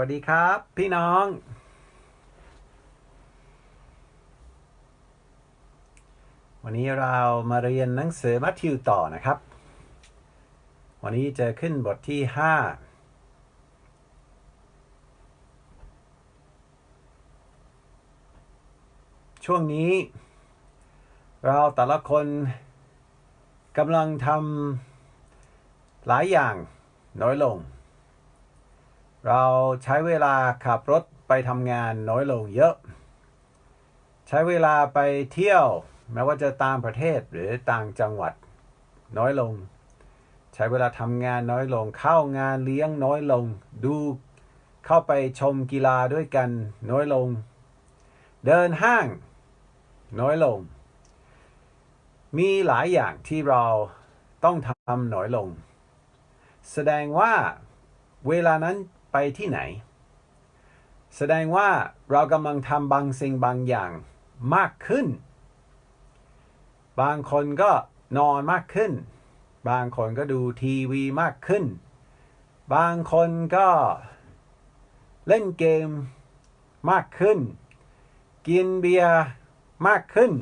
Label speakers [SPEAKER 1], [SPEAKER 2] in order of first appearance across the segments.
[SPEAKER 1] วัสดีครับ พี่น้อง วันนี้เรามาเรียนหนังสือมัทธิวต่อนะครับ วันนี้จะขึ้นบทที่5ช่วงนี้ เราแต่ละคนกำลังทำหลายอย่างน้อยลง เราใช้เวลาขับรถไปทำงานน้อยลงเยอะ ใช้เวลาไปเที่ยว แม้ว่าจะตางประเทศหรือต่างจังหวัดน้อยลง ใช้เวลาทำงานน้อยลง เข้างานเลี้ยงน้อยลง ดูเข้าไปชมกีฬาด้วยกันน้อยลง เดินห้างน้อยลง มีหลายอย่างที่เราต้องทำน้อยลง แสดงว่าเวลานั้น ไปที่ไหน แสดงว่าเรากำลังทำบางสิ่งบางอย่างมากขึ้น บางคนก็นอนมากขึ้น บางคนก็ดูทีวีมากขึ้น บางคนก็เล่นเกมมากขึ้น กินเบียร์มากขึ้น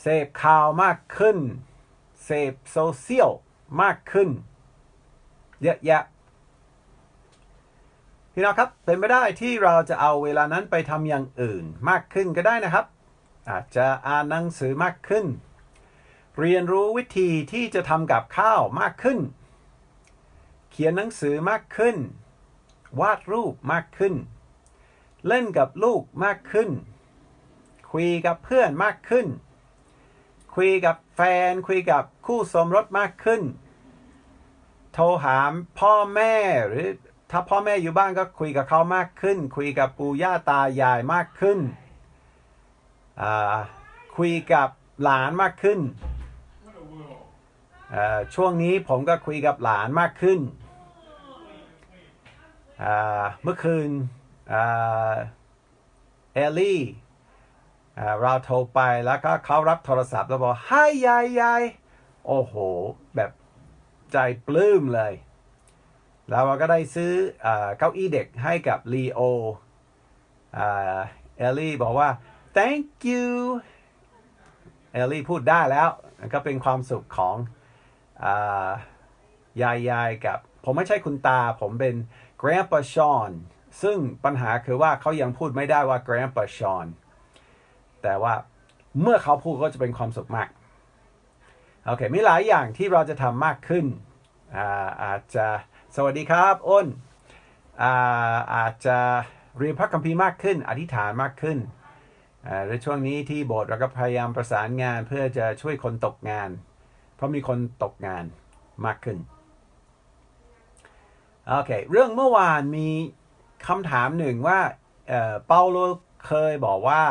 [SPEAKER 1] เสพข่าวมากขึ้น เสพโซเชียลมากขึ้น เยอะแยะ พี่น้องครับเป็นไปได้ที่เราจะเอาเวลานั้นไปทำอย่างอื่นมากขึ้นก็ได้นะครับ อาจจะอ่านหนังสือมากขึ้น เรียนรู้วิธีที่จะทำกับข้าวมากขึ้น เขียนหนังสือมากขึ้น วาดรูปมากขึ้น เล่นกับลูกมากขึ้น คุยกับเพื่อนมากขึ้น คุยกับแฟนคุยกับคู่สมรสมากขึ้น โทรหาพ่อแม่หรือ ถ้าพ่อแม่อยู่บ้านก็คุยกับเขามากขึ้น คุยกับปู่ย่าตายายมากขึ้น คุยกับหลานมากขึ้น ช่วงนี้ผมก็คุยกับหลานมากขึ้น เมื่อคืนเอลลี่เราโทรไปแล้วก็เขารับโทรศัพท์แล้วบอกให้ยายยายโอ้โห แบบใจปลื้มเลย แล้วเราก็ได้ซื้อเก้าอี้เด็กให้กับลีโอเอลลี่บอกว่า thank you เอลลี่พูดได้แล้ว ก็เป็นความสุขของยายยายกับ ผมไม่ใช่คุณตา ผมเป็น grandpa Sean ซึ่งปัญหาคือว่าเขายังพูดไม่ได้ว่า grandpa Sean แต่ว่าเมื่อเขาพูดก็จะเป็นความสุขมาก โอเค มีหลายอย่างที่เราจะทำมากขึ้นอาอาจจะ สวัสดีครับอ้นอาอาจจะเรียนพระคัมภีร์มากขึ้น อธิษฐานมากขึ้นในช่วงนี้ที่โบสถ์เราก็พยายามประสานงานเพื่อจะช่วยคนตกงาน เพราะมีคนตกงานมากขึ้นโอเคเรื่องเมื่อวานมีคำถามหนึ่งว่าเปาโลเคยบอกว่า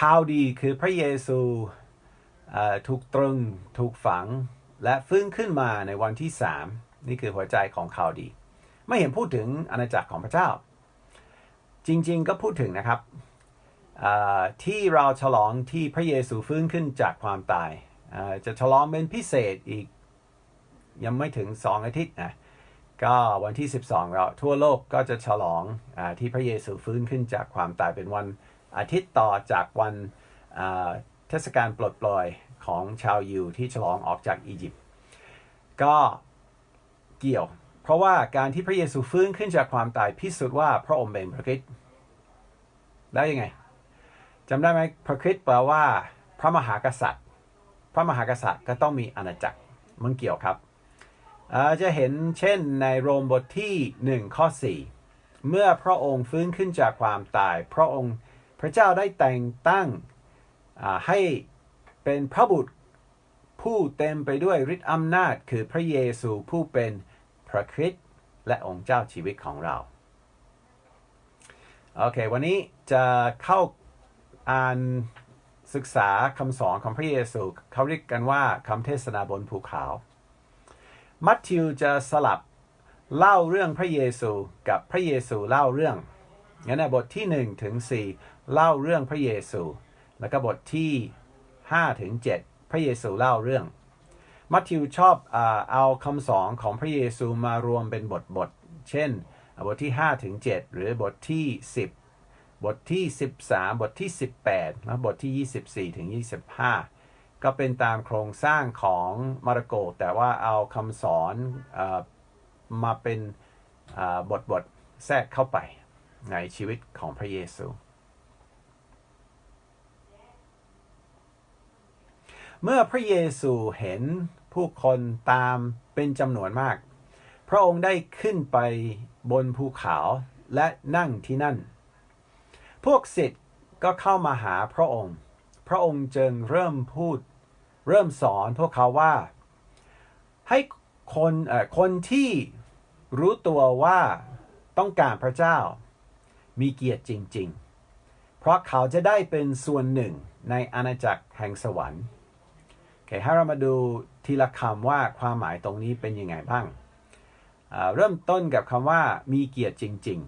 [SPEAKER 1] ข่าวดีคือพระเยซูถูกตรึงถูกฝัง และฟื้นขึ้นมาในวันที่สามนี่คือหัวใจของข่าวดี ไม่เห็นพูดถึงอาณาจักรของพระเจ้า จริงๆก็พูดถึงนะครับที่เราฉลองที่พระเยซูฟื้นขึ้นจากความตาย จะฉลองเป็นพิเศษอีก ยังไม่ถึงสองอาทิตย์นะก็วันที่ 12 เราทั่วโลกก็จะฉลองอที่พระเยซูฟื้นขึ้นจากความตายเป็นวันอาทิตย์ต่อจากวันเทศกาลปลดปล่อย ของชาวยิวที่ฉลองออกจากอียิปต์ก็เกี่ยว เพราะว่าการที่พระเยซูฟื้นขึ้นจากความตายพิสูจน์ว่าพระองค์เป็นพระคริสต์ได้ยังไงจำได้ไหมพระคริสต์แปลว่า พระมหากษัตริย์ พระมหากษัตริย์ก็ต้องมีอาณาจักรมันเกี่ยวครับจะเห็นเช่นในโรมบทที่ 1 ข้อ 4 เมื่อพระองค์ฟื้นขึ้นจากความตาย พระองค์พระเจ้าได้แต่งตั้งให้ เป็นพระบุตรผู้เต็มไปด้วยฤทธิ์อำนาจคือพระเยซูผู้เป็นพระคริสต์และองค์เจ้าชีวิตของเรา โอเค วันนี้จะเข้าอ่านศึกษาคำสอนของพระเยซูเขาเรียกกันว่าคำเทศนาบนภูเขา มัทธิวจะสลับเล่าเรื่องพระเยซูกับพระเยซูเล่าเรื่องงั้นในบทที่1ถึง4เล่าเรื่องพระเยซู แล้วก็บทที่ 5ถึง7พระเยซูเล่าเรื่อง มัทธิวชอบเอาคำสอนของพระเยซูมารวมเป็นบทบท เช่น บทที่5ถึง7หรือบทที่ 10 บทที่ 13 บทที่ 18 และบทที่ 24ถึง25 ก็เป็นตามโครงสร้างของมาระโก แต่ว่าเอาคำสอนอมาเป็นบทบทแทรกเข้าไปในชีวิตของพระเยซู เมื่อพระเยซูเห็นผู้คนตามเป็นจำนวนมาก พระองค์ได้ขึ้นไปบนภูเขาและนั่งที่นั่น พวกศิษย์ก็เข้ามาหาพระองค์ พระองค์จึงเริ่มพูด เริ่มสอนพวกเขาว่า ให้คนคนที่รู้ตัวว่าต้องการพระเจ้า มีเกียรติจริง ๆ เพราะเขาจะได้เป็นส่วนหนึ่งในอาณาจักรแห่งสวรรค์ คให้เรามาดูทีละคำว่าความหมายตรงนี้เป็นยังไงบ้าง เริ่มต้นกับคำว่ามีเกียรติจริง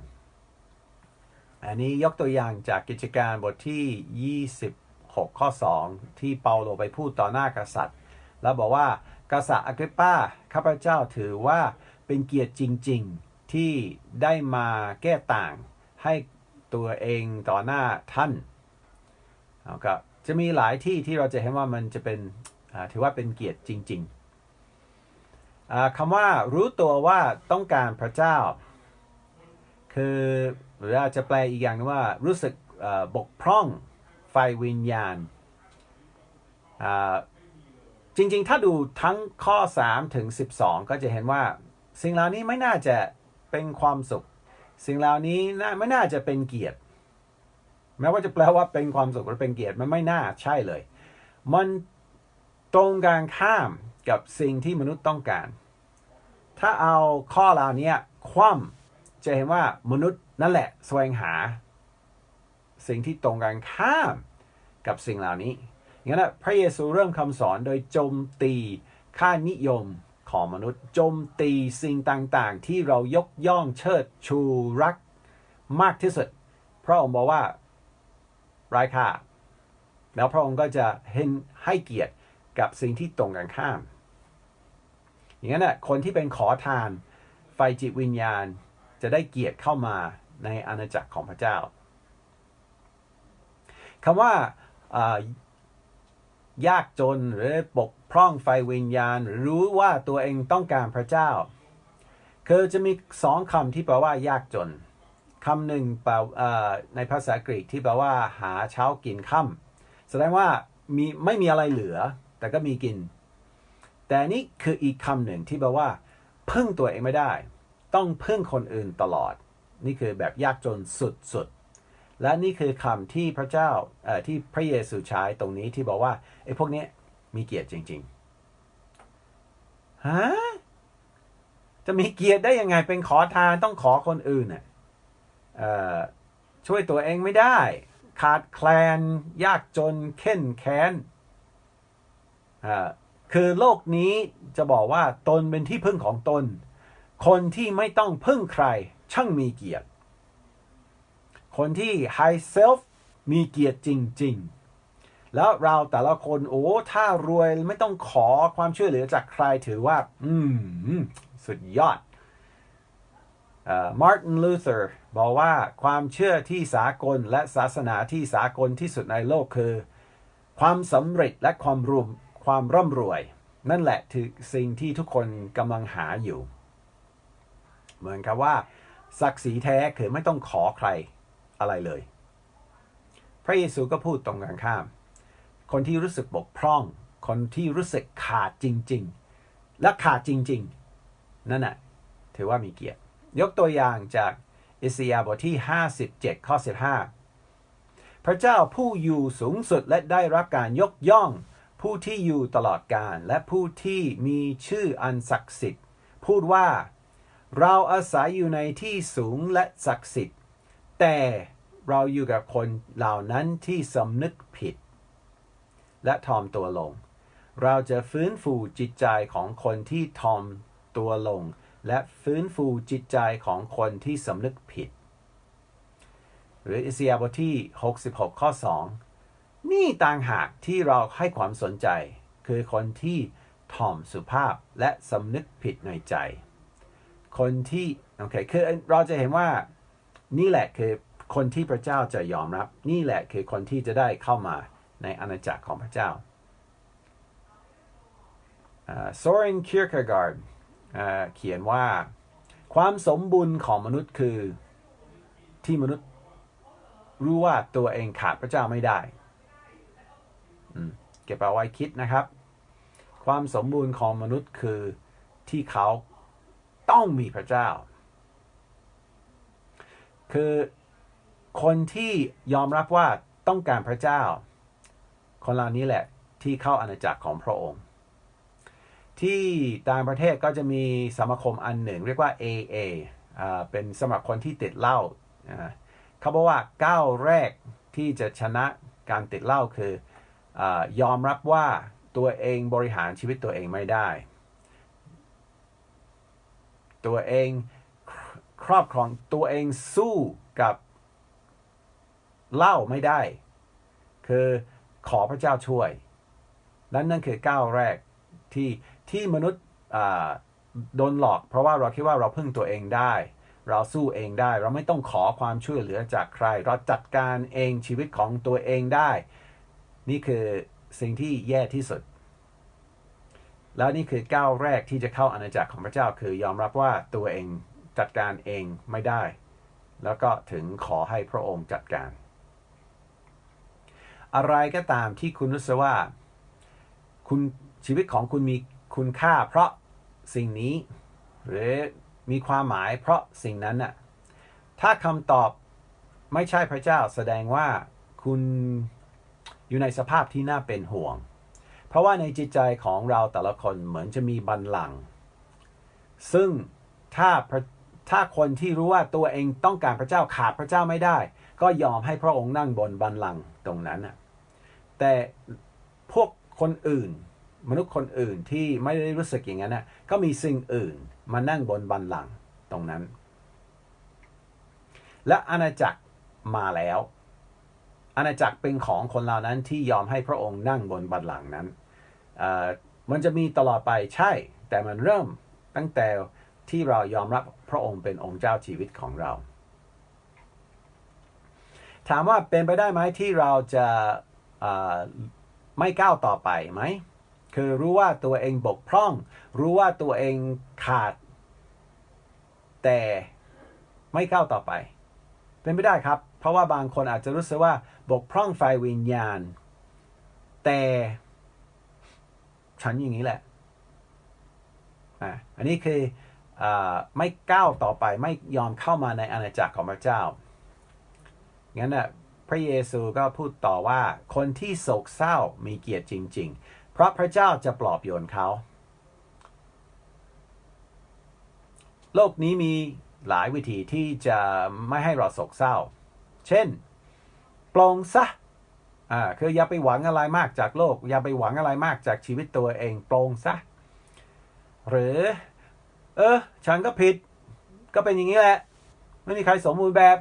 [SPEAKER 1] ๆ อันนี้ยกตัวอย่างจากกิจการบทที่ 26 ข้อ 2 ที่เปาโลไปพูดต่อหน้ากษัตริย์ แล้วบอกว่ากษัตริย์อากริปปาข้าพเจ้าถือว่าเป็นเกียรติจริง ๆ ที่ได้มาแก้ต่างให้ตัวเองต่อหน้าท่านก็จะมีหลายที่ที่เราจะเห็นว่ามันจะเป็น ถือว่าเป็นเกียรติจริงๆคำว่ารู้ตัวว่าต้องการพระเจ้า คือหรืออาจจะแปลอีกอย่างนึงว่ารู้สึกบกพร่องไฟวิญญาณ จริงๆ ถ้าดูทั้งข้อ 3 ถึง 12 ก็จะเห็นว่า สิ่งเหล่านี้ไม่น่าจะเป็นความสุข สิ่งเหล่านี้ไม่น่าจะเป็นเกียรติแม้ว่าจะแปลว่าเป็นความสุขหรือเป็นเกียรติมันไม่น่าใช่เลย มัน ตรงกันข้ามกับสิ่งที่มนุษย์ต้องการ ถ้าเอาข้อเหล่านี้คว่ำจะเห็นว่ามนุษย์นั่นแหละแสวงหา สิ่งที่ตรงกันข้ามกับสิ่งเหล่านี้งั้นนะพระเยซูเริ่มคำสอนโดยโจมตีค่านิยมของมนุษย์โจมตีสิ่งต่างๆ ที่เรายกย่องเชิดชูรักมากที่สุด พระองค์บอกว่าไร้ค่าแล้วพระองค์ก็จะเห็นให้เกียรติ กับสิ่งที่ตรงกันข้าม อย่างนั้นนะคนที่เป็นขอทาน ไฟจิตวิญญาณจะได้เกียรติเข้ามาในอาณาจักรของพระเจ้าคำว่ายากจนหรือปกพร่องไฟวิญญาณ หรือรู้ว่าตัวเองต้องการพระเจ้า คือจะมีสองคำที่แปลว่ายากจนคำหนึ่งแปลในภาษากรีกที่แปลว่าหาเช้ากินค่ำแสดงว่ามีไม่มีอะไรเหลือ แต่ก็มีกิน แต่นี่คืออีกคำหนึ่งที่แปลว่า พึ่งตัวเองไม่ได้ ต้องพึ่งคนอื่นตลอด นี่คือแบบยากจนสุดๆ และนี่คือคำที่พระเจ้าที่พระเยซูใช้ตรงนี้ที่บอกว่าไอ้พวกนี้มีเกียรติจริงๆฮะจะมีเกียรติได้ยังไงเป็นขอทานต้องขอคนอื่นน่ะช่วยตัวเองไม่ได้ ขาดแคลน ยากจนเข็นแค้น คือโลกนี้จะบอกว่าตนเป็นที่พึ่งของตน คนที่ไม่ต้องพึ่งใคร ช่างมีเกียรติ คนที่ high self มีเกียรติจริง ๆ แล้วเราแต่ละคนโอ้ ถ้ารวยไม่ต้องขอความช่วยเหลือจากใครถือว่า อืม สุดยอดมาร์ตินลูเทอร์บอกว่าความเชื่อที่สากลและศาสนาที่สากลที่สุดในโลกคือ ความสำเร็จและความรวม ความร่ำรวย นั่นแหละคือสิ่งที่ทุกคนกำลังหาอยู่ เหมือนกับว่า ศักดิ์ศรีแท้คือไม่ต้องขอใครอะไรเลย พระเยซูก็พูดตรงกันข้าม คนที่รู้สึกบกพร่อง คนที่รู้สึกขาดจริง ๆ และขาดจริง ๆ นั่นแหะถือว่ามีเกียรติ ยกตัวอย่างจากอิสยาห์บทที่ 57 ข้อ 15 พระเจ้าผู้อยู่สูงสุดและได้รับการยกย่อง ผู้ที่อยู่ตลอดกาลและผู้ที่มีชื่ออันศักดิ์สิทธิ์ พูดว่า เราอาศัยอยู่ในที่สูงและศักดิ์สิทธิ์ แต่เราอยู่กับคนเหล่านั้นที่สำนึกผิด และทอมตัวลง เราจะฟื้นฟูจิตใจของคนที่ทอมตัวลง และฟื้นฟูจิตใจของคนที่สำนึกผิด หรืออิสยาบทที่ 66 ข้อ 2 นี่ต่างหากที่เราให้ความสนใจ คือคนที่ถ่อมสุภาพและสำนึกผิดในใจ คนที่โอเคคือเราจะเห็นว่านี่แหละคือคนที่พระเจ้าจะยอมรับ นี่แหละคือคนที่จะได้เข้ามาในอาณาจักรของพระเจ้าโซเรนคิร์เคการ์ดเขียนว่า ความสมบูรณ์ของมนุษย์คือที่มนุษย์รู้ว่าตัวเองขาดพระเจ้าไม่ได้ เก็บเอาไว้คิดนะครับ ความสมบูรณ์ของมนุษย์คือที่เขาต้องมีพระเจ้า คือคนที่ยอมรับว่าต้องการพระเจ้า คนเหล่านี้แหละที่เข้าอาณาจักรของพระองค์ ที่ต่างประเทศก็จะมีสมาคมอันหนึ่ง เรียกว่า AA เป็นสำหรับคนที่ติดเหล้าเขาบอกว่าก้าวแรกที่จะชนะการติดเหล้าคืออ ยอมรับว่าตัวเองบริหารชีวิตตัวเองไม่ได้ ตัวเองครอบครองตัวเองสู้กับเหล้าไม่ได้ คือขอพระเจ้าช่วย และนั่นคือก้าวแรกที่ที่มนุษย์โดนหลอก เพราะว่าเราคิดว่าเราพึ่งตัวเองได้ เราสู้เองได้ เราไม่ต้องขอความช่วยเหลือจากใคร เราจัดการเองชีวิตของตัวเองได้ นี่คือสิ่งที่แย่ที่สุด แล้วนี่คือก้าวแรกที่จะเข้าอาณาจักรของพระเจ้าคือยอมรับว่าตัวเองจัดการเองไม่ได้ แล้วก็ถึงขอให้พระองค์จัดการ อะไรก็ตามที่คุณรู้สึกว่าคุณชีวิตของคุณมีคุณค่าเพราะสิ่งนี้ หรือมีความหมายเพราะสิ่งนั้นน่ะถ้าคำตอบไม่ใช่พระเจ้าแสดงว่าคุณ อยู่ในสภาพที่น่าเป็นห่วง เพราะว่าในจิตใจของเราแต่ละคนเหมือนจะมีบันลัง ซึ่งถ้าถ้าคนที่รู้ว่าตัวเองต้องการพระเจ้าขาดพระเจ้าไม่ได้ ก็ยอมให้พระองค์นั่งบนบันลังตรงนั้นน่ะแต่พวกคนอื่น มนุษย์คนอื่นที่ไม่ได้รู้สึกอย่างนั้นนะก็มีสิ่งอื่นมานั่งบนบันลังตรงนั้น และอาณาจักรมาแล้ว อาณาจักรเป็นของคนเหล่านั้นที่ยอมให้พระองค์นั่งบนบันลังก์นั้น มันจะมีตลอดไปใช่ แต่มันเริ่มตั้งแต่ที่เรายอมรับพระองค์เป็นองค์เจ้าชีวิตของเรา ถามว่าเป็นไปได้ไหมที่เราจะไม่ก้าวต่อไปไหม คือรู้ว่าตัวเองบกพร่อง รู้ว่าตัวเองขาด แต่ไม่ก้าวต่อไป เป็นไม่ได้ครับ เพราะว่าบางคนอาจจะรู้สึกว่าบกพร่องไฟวิญญาณ แต่ฉันอย่างนี้แหละอ่อันนี้คืออไม่ก้าวต่อไปไม่ยอมเข้ามาในอาณาจักรของพระเจ้า งั้นนะพระเยซูก็พูดต่อว่าคนที่โศกเศร้ามีเกียรติจริง ๆ เพราะพระเจ้าจะปลอบโยนเขา โลกนี้มีหลายวิธีที่จะไม่ให้เราโศกเศร้า เช่น ปลงซะอ่าคืออย่าไปหวังอะไรมากจากโลก อย่าไปหวังอะไรมากจากชีวิตตัวเองปลงซะ หรือ เออ ฉันก็ผิด ก็เป็นอย่างนี้แหละ ไม่มีใครสมบูรณ์แบบ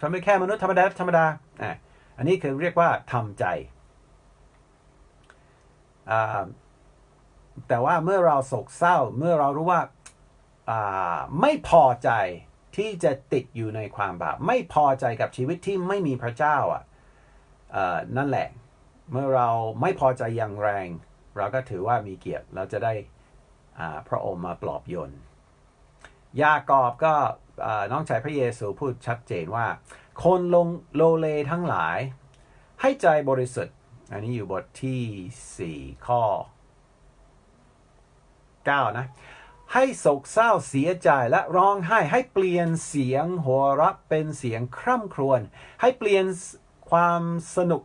[SPEAKER 1] ฉันเป็นแค่มนุษย์ธรรมดาธรรมดาอ่าอันนี้คือเรียกว่าทำใจอ่าแต่ว่าเมื่อเราโศกเศร้าเมื่อเรารู้ว่าไม่พอใจ ที่จะติดอยู่ในความบาป ไม่พอใจกับชีวิตที่ไม่มีพระเจ้าอะนั่นแหละ เมื่อเราไม่พอใจอย่างแรง เราก็ถือว่ามีเกียรติเราจะได้พระองค์มาปลอบโยนยากอบก็น้องชายพระเยซูพูดชัดเจนว่า คนลงโลเลทั้งหลาย ให้ใจบริสุทธิ์ อันนี้อยู่บทที่ 4 ข้อ 9 นะ ให้โศกเศร้าเสียใจและร้องไห้ให้เปลี่ยนเสียงหัวเราะเป็นเสียงคร่ำครวญให้เปลี่ยนความสนุก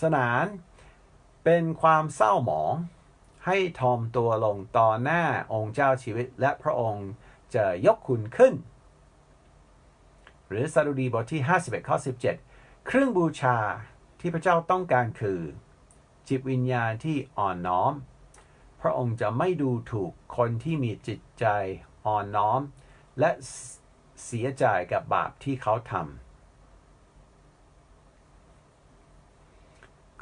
[SPEAKER 1] สนาน เป็นความเศร้าหมอง ให้ทอมตัวลงต่อหน้าองค์เจ้าชีวิต และพระองค์จะยกคุณขึ้น หรือสดุดีบทที่ 51 ข้อ 17 เครื่องบูชาที่พระเจ้าต้องการคือ จิตวิญญาณที่อ่อนน้อม ระองค์จะไม่ดูถูกคนที่มีจิตใจอ่อนน้อม และเสียใจกับบาปที่เขาทำ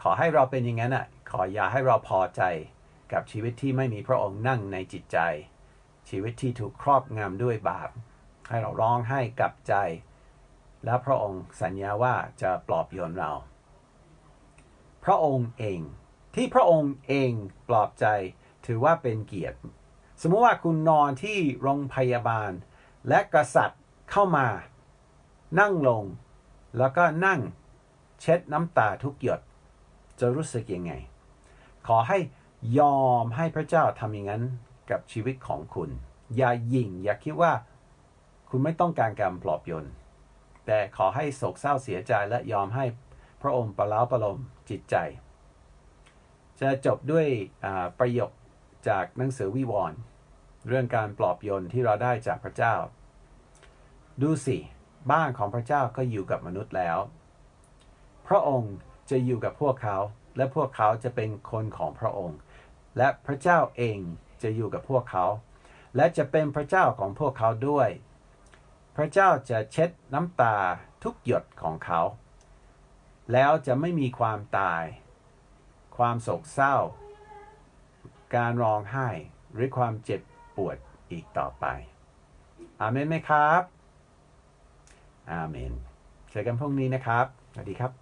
[SPEAKER 1] ขอให้เราเป็นอย่างนั้นอะขออย่าให้เราพอใจกับชีวิตที่ไม่มีพระองค์นั่งในจิตใจ ชีวิตที่ถูกครอบงำด้วยบาป ให้เราร้องไห้กับใจ และพระองค์สัญญาว่าจะปลอบโยนเรา พระองค์เองที่พระองค์เองปลอบใจ ถือว่าเป็นเกียรติ สมมุติว่าคุณนอนที่โรงพยาบาล และกษัตริย์เข้ามา นั่งลง แล้วก็นั่งเช็ดน้ำตาทุกหยด จะรู้สึกยังไง ขอให้ยอมให้พระเจ้าทำอย่างนั้นกับชีวิตของคุณ อย่ายิ่ง อย่าคิดว่า คุณไม่ต้องการการปลอบโยนแต่ขอให้โศกเศร้าเสียใจและยอมให้พระองค์ประล้าประลมจิตใจ จะจบด้วยประโยค จากหนังสือวิวรณ์เรื่องการปลอบโยนที่เราได้จากพระเจ้า ดูสิ บ้านของพระเจ้าก็อยู่กับมนุษย์แล้ว พระองค์จะอยู่กับพวกเขา และพวกเขาจะเป็นคนของพระองค์ และพระเจ้าเองจะอยู่กับพวกเขา และจะเป็นพระเจ้าของพวกเขาด้วย พระเจ้าจะเช็ดน้ำตาทุกหยดของเขา แล้วจะไม่มีความตาย ความโศกเศร้า การร้องไห้หรือความเจ็บปวดอีกต่อไป อาเมนไหมครับ อาเมน เจอกันพรุ่งนี้นะครับ สวัสดีครับ